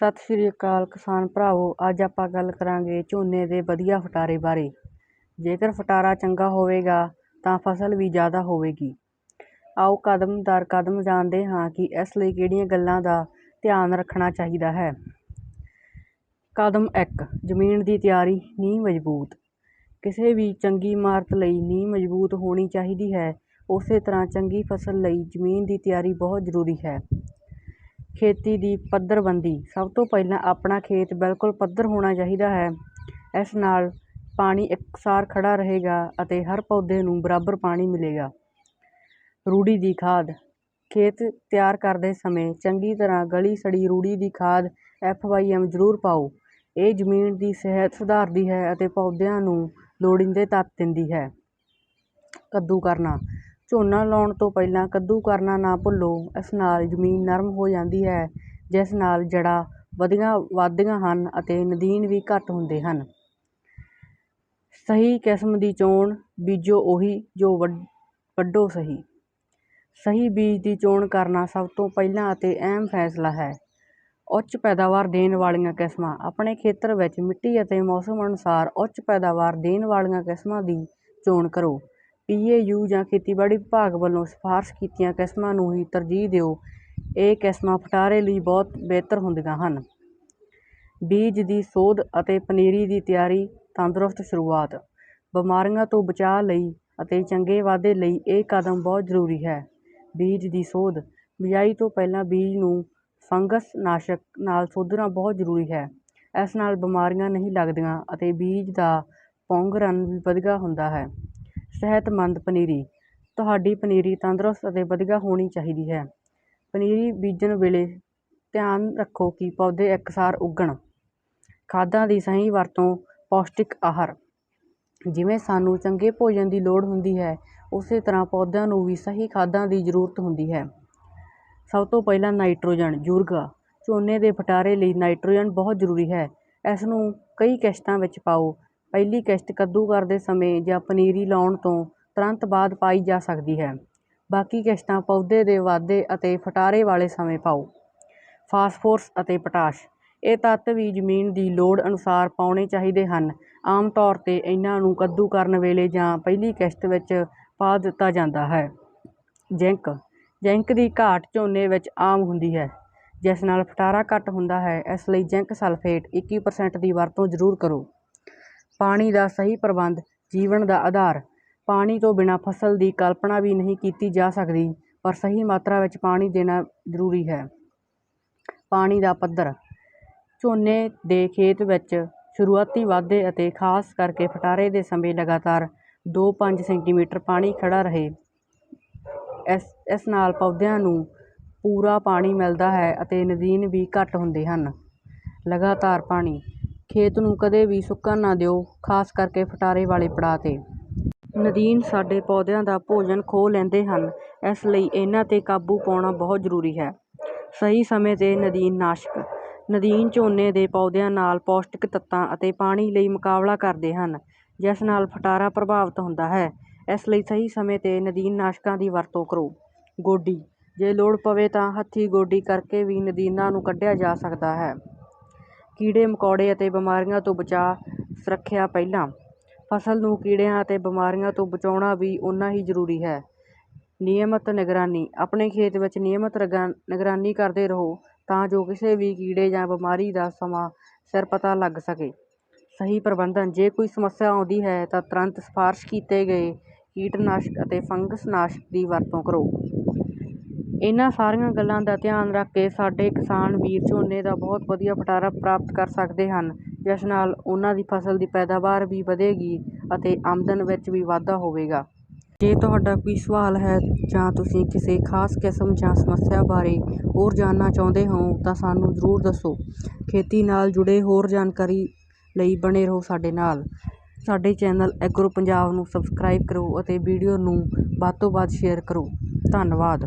ਸਤਿ ਸ਼੍ਰੀ ਅਕਾਲ ਕਿਸਾਨ ਭਰਾਵੋ, ਅੱਜ ਆਪਾਂ ਗੱਲ ਕਰਾਂਗੇ ਝੋਨੇ ਦੇ ਵਧੀਆ ਫਟਾਰੇ ਬਾਰੇ। ਜੇਕਰ ਫਟਾਰਾ ਚੰਗਾ ਹੋਵੇਗਾ, ਤਾਂ ਫਸਲ ਵੀ ਜ਼ਿਆਦਾ ਹੋਵੇਗੀ। ਆਓ ਕਦਮ ਦਰ ਕਦਮ ਜਾਣਦੇ ਹਾਂ ਕਿ ਇਸ ਲਈ ਕਿਹੜੀਆਂ ਗੱਲਾਂ ਦਾ ਧਿਆਨ ਰੱਖਣਾ ਚਾਹੀਦਾ ਹੈ। ਕਦਮ ਇੱਕ, ਜ਼ਮੀਨ ਦੀ ਤਿਆਰੀ, ਨੀਂਹ ਮਜ਼ਬੂਤ। ਕਿਸੇ ਵੀ ਚੰਗੀ ਇਮਾਰਤ ਲਈ ਨੀਂਹ ਮਜ਼ਬੂਤ ਹੋਣੀ ਚਾਹੀਦੀ ਹੈ। ਉਸੇ ਤਰ੍ਹਾਂ ਚੰਗੀ ਫਸਲ ਲਈ ਜ਼ਮੀਨ ਦੀ ਤਿਆਰੀ ਬਹੁਤ ਜ਼ਰੂਰੀ ਹੈ। ਖੇਤੀ ਦੀ ਪੱਧਰਬੰਦੀ। ਸਭ ਤੋਂ ਪਹਿਲਾਂ ਆਪਣਾ ਖੇਤ ਬਿਲਕੁਲ ਪੱਧਰ ਹੋਣਾ ਚਾਹੀਦਾ ਹੈ। ਇਸ ਨਾਲ ਪਾਣੀ ਇਕਸਾਰ ਖੜ੍ਹਾ ਰਹੇਗਾ ਅਤੇ ਹਰ ਪੌਦੇ ਨੂੰ ਬਰਾਬਰ ਪਾਣੀ ਮਿਲੇਗਾ। ਰੂੜੀ ਦੀ ਖਾਦ। ਖੇਤ ਤਿਆਰ ਕਰਦੇ ਸਮੇਂ ਚੰਗੀ ਤਰ੍ਹਾਂ ਗਲੀ ਸੜੀ ਰੂੜੀ ਦੀ ਖਾਦ ਐਫ ਵਾਈ ਐਮ ਜ਼ਰੂਰ ਪਾਓ। ਇਹ ਜ਼ਮੀਨ ਦੀ ਸਿਹਤ ਸੁਧਾਰਦੀ ਹੈ ਅਤੇ ਪੌਦਿਆਂ ਨੂੰ ਲੋੜੀਂਦੇ ਤੱਤ ਦਿੰਦੀ ਹੈ। ਕੱਦੂ ਕਰਨਾ ਝੋਨਾ ਲਾਉਣ ਤੋਂ ਪਹਿਲਾਂ ਕੱਦੂ ਕਰਨਾ ਨਾ ਭੁੱਲੋ, ਇਸ ਨਾਲ ਜ਼ਮੀਨ ਨਰਮ ਹੋ ਜਾਂਦੀ ਹੈ, ਜਿਸ ਨਾਲ ਜੜ੍ਹਾਂ ਵਧੀਆਂ ਵੱਧਦੀਆਂ ਹਨ ਅਤੇ ਨਦੀਨ ਵੀ ਘੱਟ ਹੁੰਦੇ ਹਨ। ਸਹੀ ਕਿਸਮ ਦੀ ਚੋਣ ਬੀਜੋ ਉਹੀ ਜੋ ਵੱ ਵੱਢੋ ਸਹੀ। ਸਹੀ ਬੀਜ ਦੀ ਚੋਣ ਕਰਨਾ ਸਭ ਤੋਂ ਪਹਿਲਾਂ ਅਤੇ ਅਹਿਮ ਫੈਸਲਾ ਹੈ। ਉੱਚ ਪੈਦਾਵਾਰ ਦੇਣ ਵਾਲੀਆਂ ਕਿਸਮਾਂ, ਆਪਣੇ ਖੇਤਰ ਵਿੱਚ ਮਿੱਟੀ ਅਤੇ ਮੌਸਮ ਅਨੁਸਾਰ ਉੱਚ ਪੈਦਾਵਾਰ ਦੇਣ ਵਾਲੀਆਂ ਕਿਸਮਾਂ ਦੀ ਚੋਣ ਕਰੋ। ਪੀਏਯੂ ਜਾਂ ਖੇਤੀਬਾੜੀ ਵਿਭਾਗ ਵੱਲੋਂ ਸਿਫਾਰਸ਼ ਕੀਤੀਆਂ ਕਿਸਮਾਂ ਨੂੰ ਹੀ ਤਰਜੀਹ ਦਿਓ। ਇਹ ਕਿਸਮਾਂ ਫਟਾਰੇ ਲਈ ਬਹੁਤ ਬਿਹਤਰ ਹੁੰਦੀਆਂ ਹਨ। ਬੀਜ ਦੀ ਸੋਧ ਅਤੇ ਪਨੀਰੀ ਦੀ ਤਿਆਰੀ, ਤੰਦਰੁਸਤ ਸ਼ੁਰੂਆਤ, ਬਿਮਾਰੀਆਂ ਤੋਂ ਬਚਾਅ ਲਈ ਅਤੇ ਚੰਗੇ ਵਾਧੇ ਲਈ ਇਹ ਕਦਮ ਬਹੁਤ ਜ਼ਰੂਰੀ ਹੈ। ਬੀਜ ਦੀ ਸੋਧ, ਬਿਜਾਈ ਤੋਂ ਪਹਿਲਾਂ ਬੀਜ ਨੂੰ ਫੰਗਸ ਨਾਸ਼ਕ ਨਾਲ ਸੋਧਣਾ ਬਹੁਤ ਜ਼ਰੂਰੀ ਹੈ। ਇਸ ਨਾਲ ਬਿਮਾਰੀਆਂ ਨਹੀਂ ਲੱਗਦੀਆਂ ਅਤੇ ਬੀਜ ਦਾ ਪੌਂਗਰਨ ਵੀ ਵਧੀਆ ਹੁੰਦਾ ਹੈ। ਸਿਹਤਮੰਦ ਪਨੀਰੀ। ਤੁਹਾਡੀ ਪਨੀਰੀ ਤੰਦਰੁਸਤ ਅਤੇ ਵਧੀਆ ਹੋਣੀ ਚਾਹੀਦੀ ਹੈ। ਪਨੀਰੀ ਬੀਜਣ ਵੇਲੇ ਧਿਆਨ ਰੱਖੋ ਕਿ ਪੌਦੇ ਇਕਸਾਰ ਉੱਗਣ। ਖਾਦਾਂ ਦੀ ਸਹੀ ਵਰਤੋਂ, ਪੌਸ਼ਟਿਕ ਆਹਾਰ। ਜਿਵੇਂ ਸਾਨੂੰ ਚੰਗੇ ਭੋਜਨ ਦੀ ਲੋੜ ਹੁੰਦੀ ਹੈ, ਉਸੇ ਤਰ੍ਹਾਂ ਪੌਦਿਆਂ ਨੂੰ ਵੀ ਸਹੀ ਖਾਦਾਂ ਦੀ ਜ਼ਰੂਰਤ ਹੁੰਦੀ ਹੈ। ਸਭ ਤੋਂ ਪਹਿਲਾਂ ਨਾਈਟ੍ਰੋਜਨ ਯੂਰੀਆ ਝੋਨੇ ਦੇ ਫਟਾਰੇ ਲਈ ਨਾਈਟ੍ਰੋਜਨ ਬਹੁਤ ਜ਼ਰੂਰੀ ਹੈ। ਇਸ ਨੂੰ ਕਈ ਕਿਸ਼ਤਾਂ ਵਿੱਚ ਪਾਓ। ਪਹਿਲੀ ਕਿਸ਼ਤ ਕੱਦੂ ਕਰਦੇ ਸਮੇਂ ਜਾਂ ਪਨੀਰੀ ਲਾਉਣ ਤੋਂ ਤੁਰੰਤ ਬਾਅਦ ਪਾਈ ਜਾ ਸਕਦੀ ਹੈ। ਬਾਕੀ ਕਿਸ਼ਤਾਂ ਪੌਦੇ ਦੇ ਵਾਧੇ ਅਤੇ ਫਟਾਰੇ ਵਾਲੇ ਸਮੇਂ ਪਾਓ। ਫਾਸਫੋਰਸ ਅਤੇ ਪੋਟਾਸ਼। ਇਹ ਤੱਤ ਵੀ ਜ਼ਮੀਨ ਦੀ ਲੋੜ ਅਨੁਸਾਰ ਪਾਉਣੇ ਚਾਹੀਦੇ ਹਨ। ਆਮ ਤੌਰ 'ਤੇ ਇਹਨਾਂ ਨੂੰ ਕੱਦੂ ਕਰਨ ਵੇਲੇ ਜਾਂ ਪਹਿਲੀ ਕਿਸ਼ਤ ਵਿੱਚ ਪਾ ਦਿੱਤਾ ਜਾਂਦਾ ਹੈ। ਜ਼ਿੰਕ। ਜ਼ਿੰਕ ਦੀ ਘਾਟ ਝੋਨੇ ਵਿੱਚ ਆਮ ਹੁੰਦੀ ਹੈ। ਜਿਸ ਨਾਲ ਫਟਾਰਾ ਘੱਟ ਹੁੰਦਾ ਹੈ, ਇਸ ਲਈ ਜ਼ਿੰਕ ਸਲਫੇਟ 21% ਦੀ ਵਰਤੋਂ ਜ਼ਰੂਰ ਕਰੋ। ਪਾਣੀ ਦਾ ਸਹੀ ਪ੍ਰਬੰਧ ਜੀਵਨ ਦਾ ਆਧਾਰ। ਪਾਣੀ ਤੋਂ ਬਿਨਾਂ ਫਸਲ ਦੀ ਕਲਪਨਾ ਵੀ ਨਹੀਂ ਕੀਤੀ ਜਾ ਸਕਦੀ, ਪਰ ਸਹੀ ਮਾਤਰਾ ਵਿੱਚ ਪਾਣੀ ਦੇਣਾ ਜ਼ਰੂਰੀ ਹੈ। ਪਾਣੀ ਦਾ ਪੱਧਰ। ਝੋਨੇ ਦੇ ਖੇਤ ਵਿੱਚ ਸ਼ੁਰੂਆਤੀ ਵਾਧੇ ਅਤੇ ਖਾਸ ਕਰਕੇ ਫਟਾਰੇ ਦੇ ਸਮੇਂ ਲਗਾਤਾਰ 2-5 ਸੈਂਟੀਮੀਟਰ ਪਾਣੀ ਖੜਾ ਰਹੇ। ਇਸ ਇਸ ਨਾਲ ਪੌਦਿਆਂ ਨੂੰ ਪੂਰਾ ਪਾਣੀ ਮਿਲਦਾ ਹੈ ਅਤੇ ਨਦੀਨ ਵੀ ਘੱਟ ਹੁੰਦੇ ਹਨ। ਲਗਾਤਾਰ ਪਾਣੀ ਖੇਤ ਨੂੰ ਕਦੇ ਵੀ ਸੁੱਕਣ ਨਾ ਦਿਓ, ਖਾਸ ਕਰਕੇ ਫਟਾਰੇ ਵਾਲੇ ਪੜਾਅ 'ਤੇ। ਨਦੀਨ ਸਾਡੇ ਪੌਦਿਆਂ ਦਾ ਭੋਜਨ ਖੋਹ ਲੈਂਦੇ ਹਨ, ਇਸ ਲਈ ਇਹਨਾਂ 'ਤੇ ਕਾਬੂ ਪਾਉਣਾ ਬਹੁਤ ਜ਼ਰੂਰੀ ਹੈ। ਸਹੀ ਸਮੇਂ 'ਤੇ ਨਦੀਨ ਨਾਸ਼ਕ। ਨਦੀਨ ਝੋਨੇ ਦੇ ਪੌਦਿਆਂ ਨਾਲ ਪੌਸ਼ਟਿਕ ਤੱਤਾਂ ਅਤੇ ਪਾਣੀ ਲਈ ਮੁਕਾਬਲਾ ਕਰਦੇ ਹਨ, ਜਿਸ ਨਾਲ ਫਟਾਰਾ ਪ੍ਰਭਾਵਿਤ ਹੁੰਦਾ ਹੈ। ਇਸ ਲਈ ਸਹੀ ਸਮੇਂ 'ਤੇ ਨਦੀਨ ਨਾਸ਼ਕਾਂ ਦੀ ਵਰਤੋਂ ਕਰੋ। ਗੋਡੀ। ਜੇ ਲੋੜ ਪਵੇ ਤਾਂ ਹੱਥੀਂ ਗੋਡੀ ਕਰਕੇ ਵੀ ਨਦੀਨਾਂ ਨੂੰ ਕੱਢਿਆ ਜਾ ਸਕਦਾ ਹੈ। ਕੀੜੇ, ਮਕੌੜੇ ਅਤੇ ਬਿਮਾਰੀਆਂ ਤੋਂ ਬਚਾਅ ਸੁਰੱਖਿਆ ਪਹਿਲਾਂ। ਫਸਲ ਨੂੰ ਕੀੜਿਆਂ ਅਤੇ ਬਿਮਾਰੀਆਂ ਤੋਂ ਬਚਾਉਣਾ ਵੀ ਓਨਾ ਹੀ ਜ਼ਰੂਰੀ ਹੈ। ਨਿਯਮਤ ਨਿਗਰਾਨੀ। ਆਪਣੇ ਖੇਤ ਵਿੱਚ ਨਿਯਮਤ ਨਿਗਰਾਨੀ ਕਰਦੇ ਰਹੋ ਤਾਂ ਜੋ ਕਿਸੇ ਵੀ ਕੀੜੇ ਜਾਂ ਬਿਮਾਰੀ ਦਾ ਸਮਾਂ, ਸਿਰ ਪਤਾ ਲੱਗ ਸਕੇ। ਸਹੀ ਪ੍ਰਬੰਧਨ। ਜੇ ਕੋਈ ਸਮੱਸਿਆ ਆਉਂਦੀ ਹੈ ਤਾਂ ਤੁਰੰਤ ਸਿਫਾਰਸ਼ ਕੀਤੇ ਗਏ ਕੀਟਨਾਸ਼ਕ ਅਤੇ ਫੰਗਸ ਨਾਸ਼ਕ ਦੀ ਵਰਤੋਂ ਕਰੋ। ਇਹਨਾਂ ਸਾਰੀਆਂ ਗੱਲਾਂ ਦਾ ਧਿਆਨ ਰੱਖ ਕੇ ਸਾਡੇ ਕਿਸਾਨ ਵੀਰ ਝੋਨੇ ਦਾ ਬਹੁਤ ਵਧੀਆ ਫਟਾਰਾ ਪ੍ਰਾਪਤ ਕਰ ਸਕਦੇ ਹਨ, ਜਿਸ ਨਾਲ ਉਹਨਾਂ ਦੀ ਫਸਲ ਦੀ ਪੈਦਾਵਾਰ ਵੀ ਵਧੇਗੀ ਅਤੇ ਆਮਦਨ ਵਿੱਚ ਵੀ ਵਾਧਾ ਹੋਵੇਗਾ। ਜੇ ਤੁਹਾਡਾ ਕੋਈ ਸਵਾਲ ਹੈ ਜਾਂ ਤੁਸੀਂ ਕਿਸੇ ਖਾਸ ਕਿਸਮ ਜਾਂ ਸਮੱਸਿਆ ਬਾਰੇ ਹੋਰ ਜਾਣਨਾ ਚਾਹੁੰਦੇ ਹੋ, ਤਾਂ ਸਾਨੂੰ ਜ਼ਰੂਰ ਦੱਸੋ। ਖੇਤੀ ਨਾਲ ਜੁੜੇ ਹੋਰ ਜਾਣਕਾਰੀ ਲਈ ਬਣੇ ਰਹੋ ਸਾਡੇ ਨਾਲ। ਸਾਡੇ ਚੈਨਲ ਐਗਰੋ ਪੰਜਾਬ ਨੂੰ ਸਬਸਕ੍ਰਾਈਬ ਕਰੋ ਅਤੇ ਵੀਡੀਓ ਨੂੰ ਵੱਧ ਤੋਂ ਵੱਧ ਸ਼ੇਅਰ ਕਰੋ। ਧੰਨਵਾਦ।